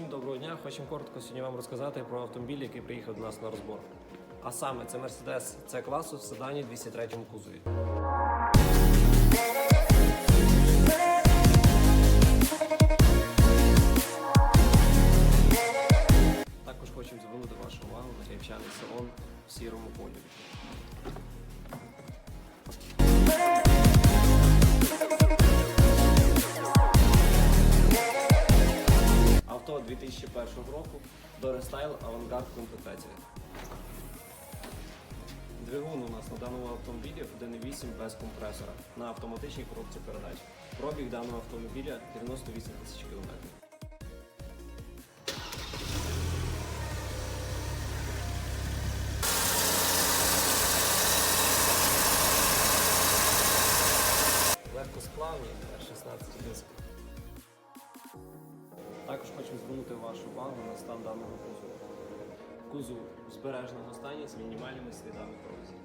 Всім доброго дня. Хочемо коротко сьогодні вам розказати про автомобіль, який приїхав до нас на розбор. А саме це Mercedes c класу в седані 203 кузові. Також хочемо звернути вашу увагу на рівчаний салон в сірому полі. 2020 2001 року до рестайл Авангард комплектація. Двигун у нас на даному автомобілі 1,8 без компресора на автоматичній коробці передач. Пробіг даного автомобіля 98 тисяч кілометрів. Легко Легкосплавні 16 диск. Також хочу звернути вашу увагу на стан даного кузова. Кузов збережного стані з мінімальними слідами корозії.